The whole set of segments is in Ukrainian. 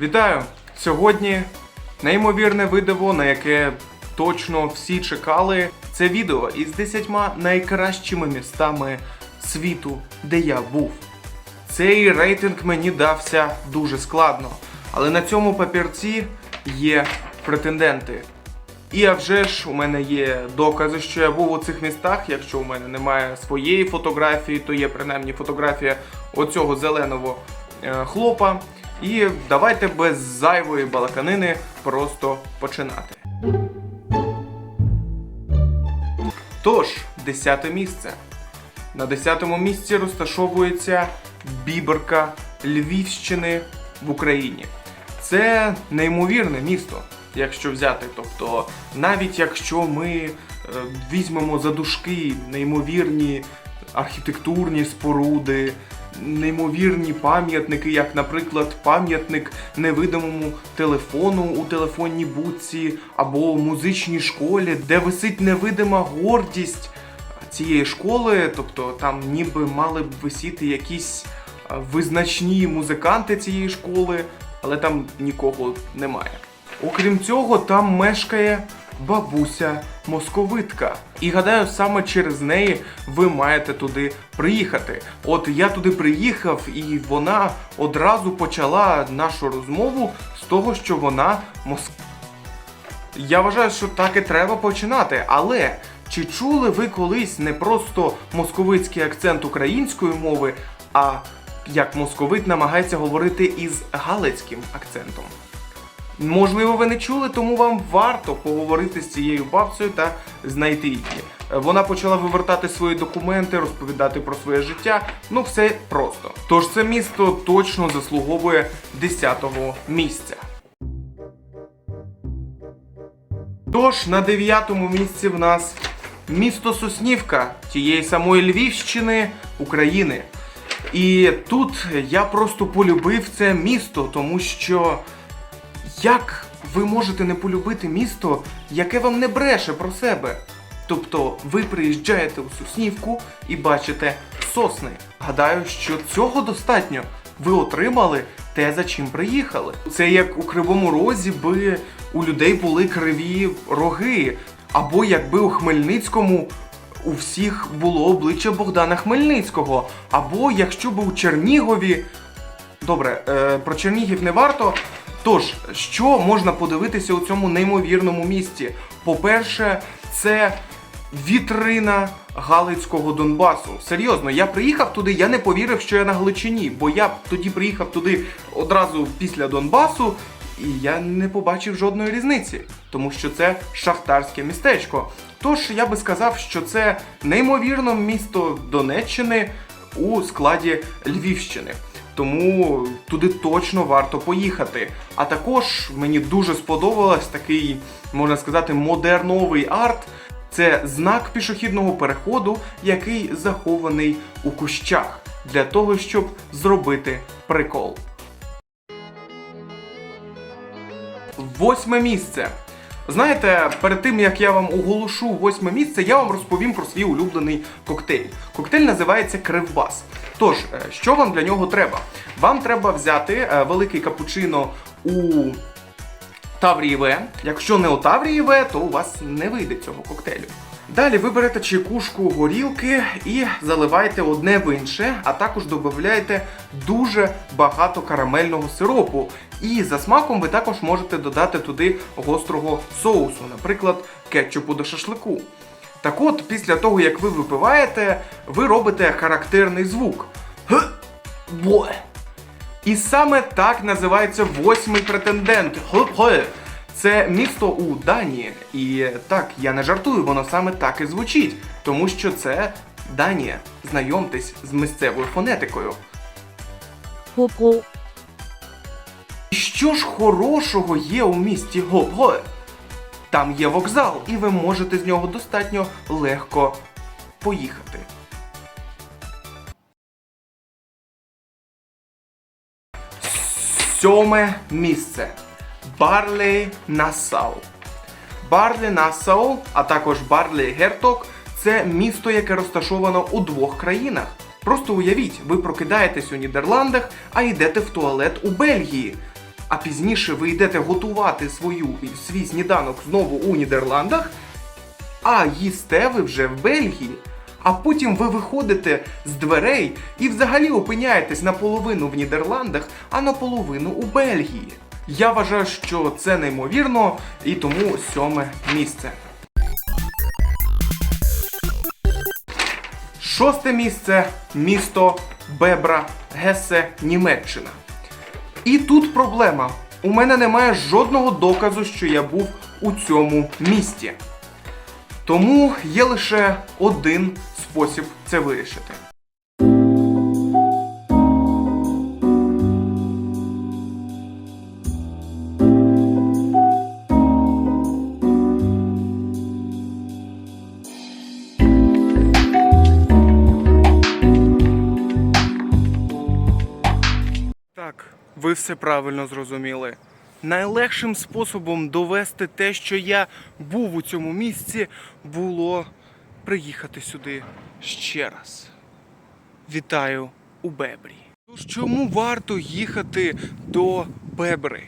Вітаю! Сьогодні неймовірне видиво, на яке точно всі чекали. Це відео із 10 найкращими містами світу, де я був. Цей рейтинг мені дався дуже складно, але на цьому папірці є претенденти. І а вже ж у мене є докази, що я був у цих містах. Якщо у мене немає своєї фотографії, то є принаймні фотографія оцього зеленого е, хлопа. І давайте без зайвої балаканини просто починати. Тож, десяте місце. На 10-му місці розташовується Біберка Львівщини в Україні. Це неймовірне місто, якщо взяти. Тобто, навіть якщо ми е, візьмемо за дужки неймовірні архітектурні споруди, неймовірні пам'ятники, як, наприклад, пам'ятник невидимому телефону у телефонній будці або музичній школі, де висить невидима гордість цієї школи, тобто там ніби мали б висіти якісь визначні музиканти цієї школи, але там нікого немає. Окрім цього, там мешкає бабуся московитка. І гадаю, саме через неї ви маєте туди приїхати. От я туди приїхав, і вона одразу почала нашу розмову з того, що вона моск... Я вважаю, що так і треба починати. Але чи чули ви колись не просто московицький акцент української мови, а як московит намагається говорити із галицьким акцентом? Можливо, ви не чули, тому вам варто поговорити з цією бабцею та знайти її. Вона почала вивертати свої документи, розповідати про своє життя. Ну, все просто. Тож це місто точно заслуговує 10-го місця. Тож на дев'ятому місці в нас місто Соснівка тієї самої Львівщини України. І тут я просто полюбив це місто, тому що як ви можете не полюбити місто, яке вам не бреше про себе? Тобто ви приїжджаєте у Соснівку і бачите сосни. Гадаю, що цього достатньо. Ви отримали те, за чим приїхали. Це як у Кривому Розі би у людей були криві роги, або якби у Хмельницькому у всіх було обличчя Богдана Хмельницького, або якщо б у Чернігові Добре, е, про Чернігів не варто. Тож, що можна подивитися у цьому неймовірному місті? По-перше, це вітрина Галицького Донбасу. Серйозно, я приїхав туди, я не повірив, що я на Галичині, бо я тоді приїхав туди одразу після Донбасу, і я не побачив жодної різниці, тому що це шахтарське містечко. Тож я би сказав, що це неймовірно місто Донеччини у складі Львівщини. Тому туди точно варто поїхати. А також мені дуже сподобалось такий, можна сказати, модерновий арт. Це знак пішохідного переходу, який захований у кущах, для того, щоб зробити прикол. Восьме місце. Знаєте, перед тим як я вам оголошу восьме місце, я вам розповім про свій улюблений коктейль. Коктейль називається Кривбас. Тож, е, що вам для нього треба? Вам треба взяти е, великий капучино у Таврії В. Якщо не у Таврії В, то у вас не вийде цього коктейлю. Далі ви берете чайкушку горілки і заливаєте одне в інше, а також додаєте дуже багато карамельного сиропу. І за смаком ви також можете додати туди гострого соусу, наприклад, кетчупу до шашлику. Так от, після того, як ви випиваєте, ви робите характерний звук. І саме так називається восьмий претендент. Хо-хо. Це місто у Данії. І так, я не жартую, воно саме так і звучить, тому що це Данія. Знайомтесь з місцевою фонетикою. І Що ж хорошого є у місті Го-Го? Там є вокзал, і ви можете з нього достатньо легко поїхати. Сьоме місце. Барлей Нассау. Барлі Нассау, а також Барлі Герток це місто, яке розташовано у двох країнах. Просто уявіть, ви прокидаєтесь у Нідерландах, а йдете в туалет у Бельгії. а пізніше ви йдете готувати свою свій сніданок знову у Нідерландах, а їсте ви вже в Бельгії. А потім ви виходите з дверей і взагалі опиняєтесь наполовину в Нідерландах, а наполовину у Бельгії. Я вважаю, що це неймовірно, і тому сьоме місце. Шосте місце місто Бебра, Гесе, Німеччина. І тут проблема. У мене немає жодного доказу, що я був у цьому місті. Тому є лише один спосіб це вирішити. Ви все правильно зрозуміли. Найлегшим способом довести те, що я був у цьому місці, було приїхати сюди ще раз. Вітаю у Бебрі. Тож чому варто їхати до Бебри?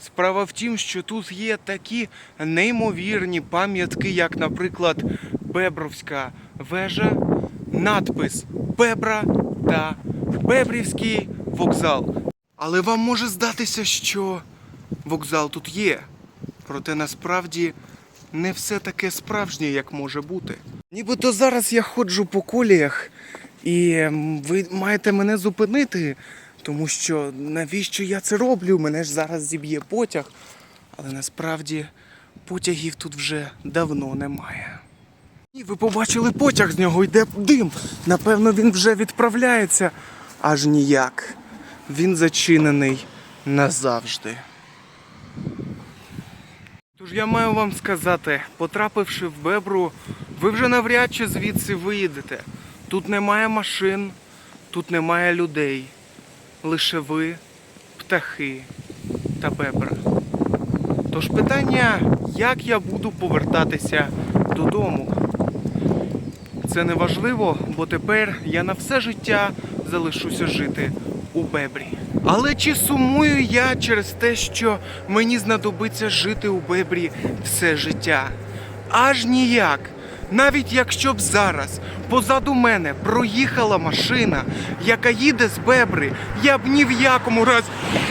Справа в тім, що тут є такі неймовірні пам'ятки, як, наприклад, Бебровська вежа, надпис Бебра та Бебрівський вокзал. Але вам може здатися, що вокзал тут є. Проте насправді не все таке справжнє, як може бути. Нібито зараз я ходжу по коліях, і ви маєте мене зупинити, тому що навіщо я це роблю? Мене ж зараз зіб'є потяг. Але насправді потягів тут вже давно немає. І ви побачили потяг, з нього йде дим. Напевно, він вже відправляється. Аж ніяк. Він зачинений назавжди. Тож я маю вам сказати, потрапивши в Бебру, ви вже навряд чи звідси виїдете. Тут немає машин, тут немає людей. Лише ви, птахи та бебра. Тож питання, як я буду повертатися додому? Це не важливо, бо тепер я на все життя залишуся жити у Бебрі. Але чи сумую я через те, що мені знадобиться жити у Бебрі все життя? Аж ніяк. Навіть якщо б зараз позаду мене проїхала машина, яка їде з Бебри, я б ні в якому разі.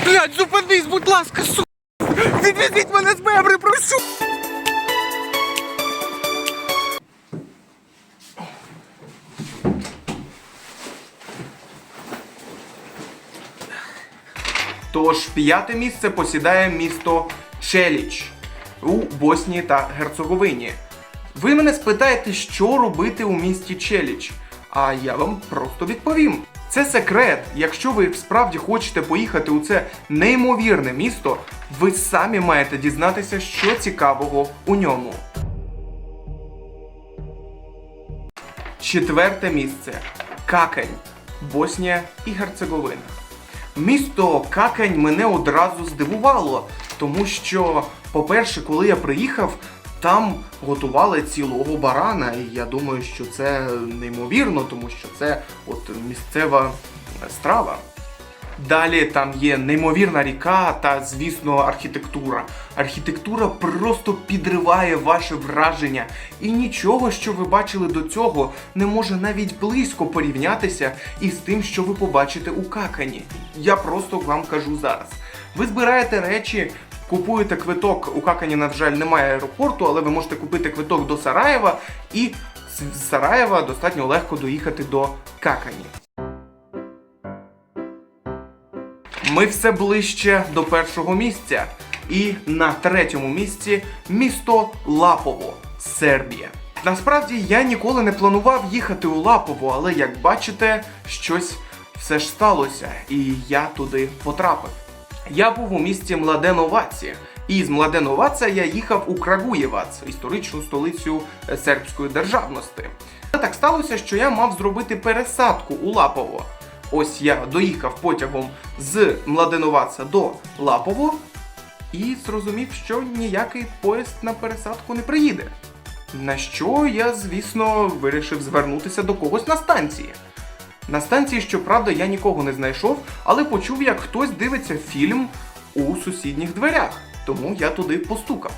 Блядь, зупинись, будь ласка, су! Відвезіть мене з Бебри, прошу! Тож п'яте місце посідає місто Челіч у Боснії та Герцеговині. Ви мене спитаєте, що робити у місті Челіч, а я вам просто відповім. Це секрет. Якщо ви справді хочете поїхати у це неймовірне місто, ви самі маєте дізнатися, що цікавого у ньому. Четверте місце Какань, Боснія і Герцеговина. Місто Какань мене одразу здивувало, тому що, по-перше, коли я приїхав, там готували цілого барана, і я думаю, що це неймовірно, тому що це от місцева страва. Далі там є неймовірна ріка та, звісно, архітектура. Архітектура просто підриває ваше враження, і нічого, що ви бачили до цього, не може навіть близько порівнятися із тим, що ви побачите у какані. Я просто вам кажу зараз. Ви збираєте речі, купуєте квиток. У какані, на жаль, немає аеропорту, але ви можете купити квиток до Сараєва, і з Сараєва достатньо легко доїхати до какані. Ми все ближче до першого місця. І на третьому місці місто Лапово, Сербія. Насправді я ніколи не планував їхати у Лапово, але як бачите, щось все ж сталося, і я туди потрапив. Я був у місті Младеноваці, і з Младеноваца я їхав у Крагуєвац, історичну столицю е, сербської державності. Але так сталося, що я мав зробити пересадку у Лапово. Ось я доїхав потягом з Младеноваца до Лапово і зрозумів, що ніякий поїзд на пересадку не приїде. На що я, звісно, вирішив звернутися до когось на станції. На станції, щоправда, я нікого не знайшов, але почув, як хтось дивиться фільм у сусідніх дверях, тому я туди постукав.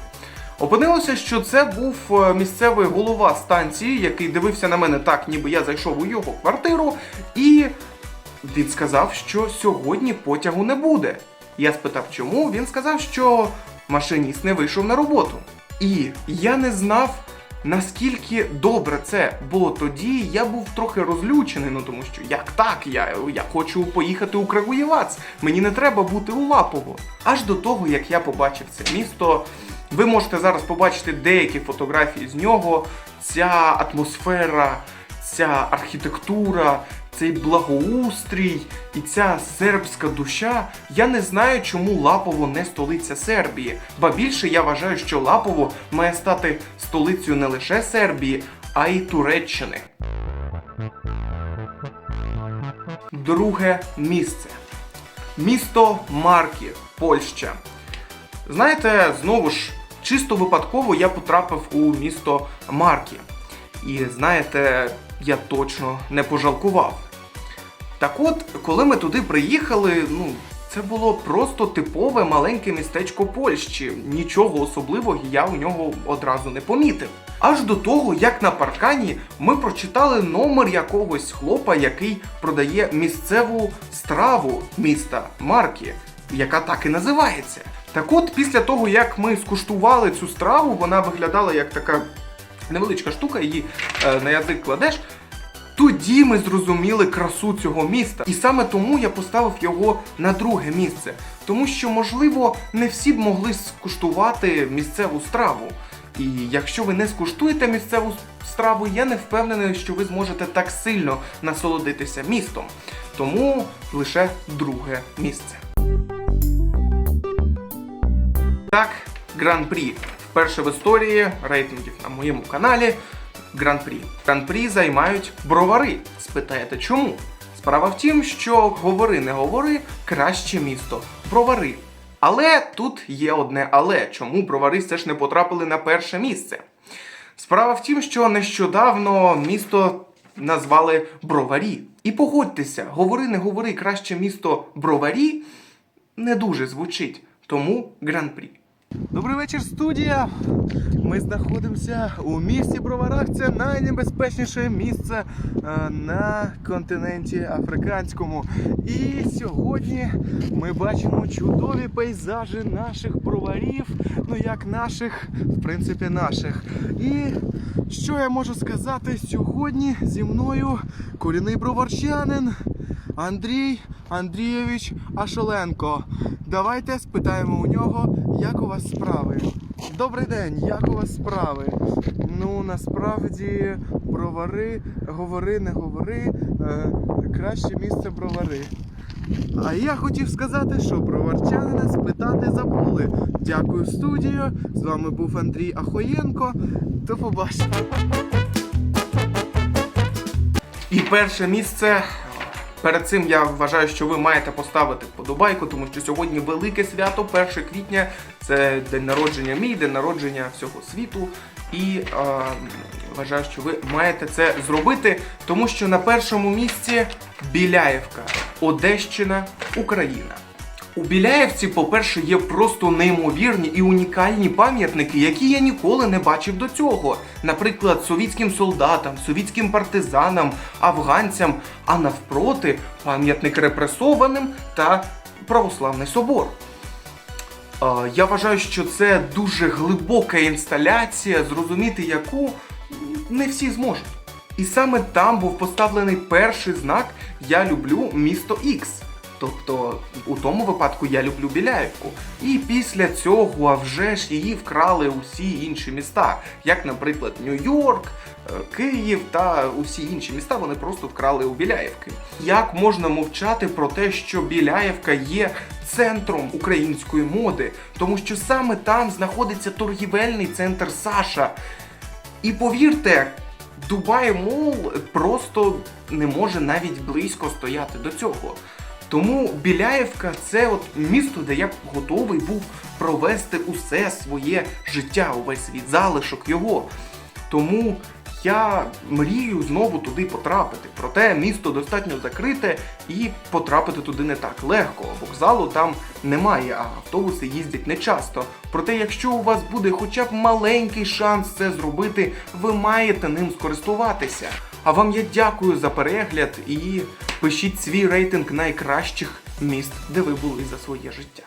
Опинилося, що це був е, місцевий голова станції, який дивився на мене так, ніби я зайшов у його квартиру, і він сказав, що сьогодні потягу не буде. Я спитав, чому. Він сказав, що машиніст не вийшов на роботу. І я не знав, наскільки добре це, бо тоді я був трохи розлючений, ну тому що як так, я, я хочу поїхати у Крагуєвац, мені не треба бути у Лапово. Аж до того, як я побачив це місто, ви можете зараз побачити деякі фотографії з нього, ця атмосфера, ця архітектура, цей благоустрій і ця сербська душа. Я не знаю, чому Лапово не столиця Сербії. Ба більше я вважаю, що Лапово має стати столицею не лише Сербії, а й Туреччини. Друге місце. Місто Марків, Польща. Знаєте, знову ж, чисто випадково я потрапив у місто Маркі. І знаєте, я точно не пожалкував. Так от, коли ми туди приїхали, ну, це було просто типове маленьке містечко Польщі. Нічого особливого я у нього одразу не помітив. Аж до того, як на паркані ми прочитали номер якогось хлопа, який продає місцеву страву міста Маркі, яка так і називається. Так от, після того, як ми скуштували цю страву, вона виглядала як така невеличка штука, її е, на язик кладеш. Тоді ми зрозуміли красу цього міста, і саме тому я поставив його на друге місце. Тому що, можливо, не всі б могли скуштувати місцеву страву. І якщо ви не скуштуєте місцеву страву, я не впевнений, що ви зможете так сильно насолодитися містом. Тому лише друге місце. Так, гран-прі. Вперше в історії рейтингів на моєму каналі гран-прі. Гран-прі займають бровари. Спитаєте чому? Справа в тім, що говори не говори, краще місто. Бровари. Але тут є одне але. Чому бровари все ж не потрапили на перше місце? Справа в тім, що нещодавно місто назвали Броварі. І погодьтеся, говори не говори, краще місто Броварі не дуже звучить. Тому гран-прі. Добрий вечір, студія. Ми знаходимося у місті Броварах. Це найнебезпечніше місце е, на континенті африканському. І сьогодні ми бачимо чудові пейзажі наших броварів. Ну як наших, в принципі, наших. І що я можу сказати сьогодні зі мною корінний броварчанин Андрій Андрійович Ашоленко. Давайте спитаємо у нього, як у вас справи. Добрий день, як у вас справи? Ну насправді бровари, говори, не говори, е, краще місце бровари. А я хотів сказати, що броварчанина спитати забули. Дякую студію. З вами був Андрій Ахоєнко. До побачення. І перше місце. Перед цим я вважаю, що ви маєте поставити вподобайку, тому що сьогодні велике свято, 1 квітня. Це день народження мій, день народження всього світу. І е, вважаю, що ви маєте це зробити, тому що на першому місці Біляєвка, Одещина, Україна. У Біляєвці, по-перше, є просто неймовірні і унікальні пам'ятники, які я ніколи не бачив до цього. Наприклад, совітським солдатам, совітським партизанам, афганцям, а навпроти пам'ятник репресованим та православний собор. Я вважаю, що це дуже глибока інсталяція, зрозуміти яку не всі зможуть. І саме там був поставлений перший знак Я люблю місто X. Тобто, у тому випадку я люблю Біляєвку. І після цього а вже ж її вкрали усі інші міста, як, наприклад, Нью-Йорк, е, Київ та усі інші міста вони просто вкрали у Біляєвки. Як можна мовчати про те, що Біляєвка є центром української моди, тому що саме там знаходиться торгівельний центр Саша. І повірте, Дубай Мол просто не може навіть близько стояти до цього. Тому Біляєвка це от місто, де я б готовий був провести усе своє життя, увесь свій залишок його. Тому я мрію знову туди потрапити. Проте місто достатньо закрите і потрапити туди не так легко. Вокзалу там немає, а автобуси їздять не часто. Проте, якщо у вас буде хоча б маленький шанс це зробити, ви маєте ним скористуватися. А вам я дякую за перегляд і пишіть свій рейтинг найкращих міст, де ви були за своє життя.